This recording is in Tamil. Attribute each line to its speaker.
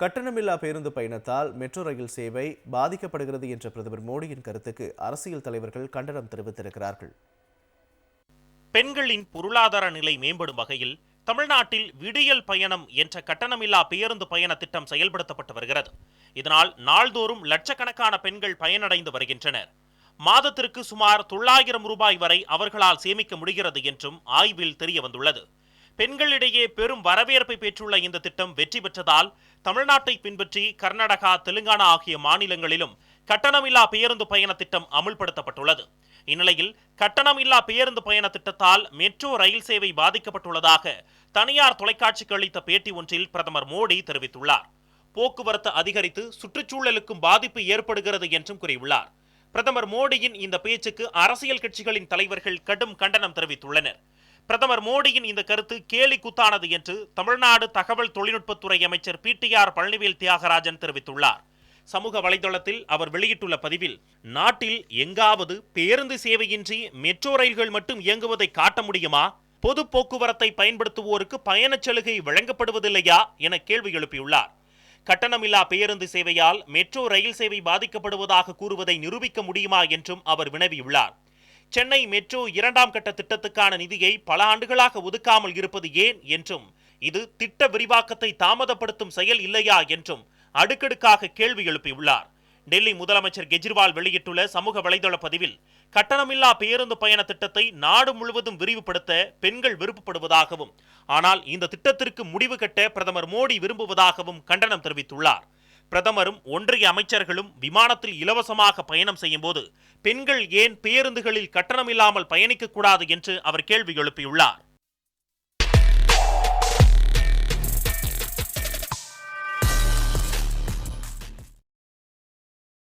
Speaker 1: கட்டணமில்லா பேருந்து பயணத்தால் மெட்ரோ ரயில் சேவை பாதிக்கப்படுகிறது என்ற பிரதமர் மோடியின் கருத்துக்கு அரசியல் தலைவர்கள் கண்டனம் தெரிவித்திருக்கிறார்கள்.
Speaker 2: பெண்களின் பொருளாதார நிலை மேம்படும் வகையில் தமிழ்நாட்டில் விடியல் பயணம் என்ற கட்டணமில்லா பேருந்து பயண திட்டம் செயல்படுத்தப்பட்டு வருகிறது. இதனால் நாள்தோறும் லட்சக்கணக்கான பெண்கள் பயனடைந்து வருகின்றனர். மாதத்திற்கு சுமார் தொள்ளாயிரம் ரூபாய் வரை அவர்களால் சேமிக்க முடிகிறது என்றும் ஆய்வில் தெரிய வந்துள்ளது பெண்களிடையே பெரும் வரவேற்பை பெற்றுள்ள இந்த திட்டம் வெற்றி பெற்றதால் தமிழ்நாட்டை பின்பற்றி கர்நாடகா தெலுங்கானா ஆகிய மாநிலங்களிலும் கட்டணமில்லா பேருந்து பயண திட்டம் அமுல்படுத்தப்பட்டுள்ளது. இந்நிலையில் கட்டணமில்லா பேருந்து பயண திட்டத்தால் மெட்ரோ ரயில் சேவை பாதிக்கப்பட்டுள்ளதாக தனியார் தொலைக்காட்சிக்கு அளித்த பேட்டி ஒன்றில் பிரதமர் மோடி தெரிவித்துள்ளார். போக்குவரத்து அதிகரித்து சுற்றுச்சூழலுக்கும் பாதிப்பு ஏற்படுகிறது என்றும் கூறியுள்ளார். பிரதமர் மோடியின் இந்த பேச்சுக்கு அரசியல் கட்சிகளின் தலைவர்கள் கடும் கண்டனம் தெரிவித்துள்ளனர். பிரதமர் மோடியின் இந்த கருத்து கேலி குத்தானது என்று தமிழ்நாடு தகவல் தொழில்நுட்பத்துறை அமைச்சர் P T R Palanivel Thiagarajan தெரிவித்துள்ளார். சமூக வலைதளத்தில் அவர் வெளியிட்டுள்ள பதிவில் நாட்டில் எங்காவது பேருந்து சேவையின்றி மெட்ரோ ரயில்கள் மட்டும் இயங்குவதை காட்ட முடியுமா? பொது போக்குவரத்தை பயன்படுத்துவோருக்கு பயணச் சலுகை வழங்கப்படுவதில்லையா? என கேள்வி எழுப்பியுள்ளார். கட்டணமில்லா பேருந்து சேவையால் மெட்ரோ ரயில் சேவை பாதிக்கப்படுவதாக கூறுவதை நிரூபிக்க முடியுமா என்றும் அவர் வினவியுள்ளார். சென்னை மெட்ரோ இரண்டாம் கட்ட திட்டத்துக்கான நிதியை பல ஆண்டுகளாக ஒதுக்காமல் இருப்பது ஏன் என்றும் இது திட்ட விரிவாக்கத்தை தாமதப்படுத்தும் செயல் இல்லையா என்றும் அடுக்கடுக்காக கேள்வி எழுப்பியுள்ளார். டெல்லி முதலமைச்சர் கெஜ்ரிவால் வெளியிட்டுள்ள சமூக வலைதள பதிவில் கட்டணமில்லா பேருந்து பயண திட்டத்தை நாடு முழுவதும் விரிவுபடுத்த பெண்கள் விருப்பப்படுவதாகவும் ஆனால் இந்த திட்டத்திற்கு முடிவு கட்ட பிரதமர் மோடி விரும்புவதாகவும் கண்டனம் தெரிவித்துள்ளார். பிரதமரும் ஒன்றிய அமைச்சர்களும் விமானத்தில் இலவசமாக பயணம் செய்யும்போது பெண்கள் ஏன் பேருந்துகளில் கட்டணமில்லாமல் பயணிக்க கூடாது என்று அவர் கேள்வி எழுப்பியுள்ளார்.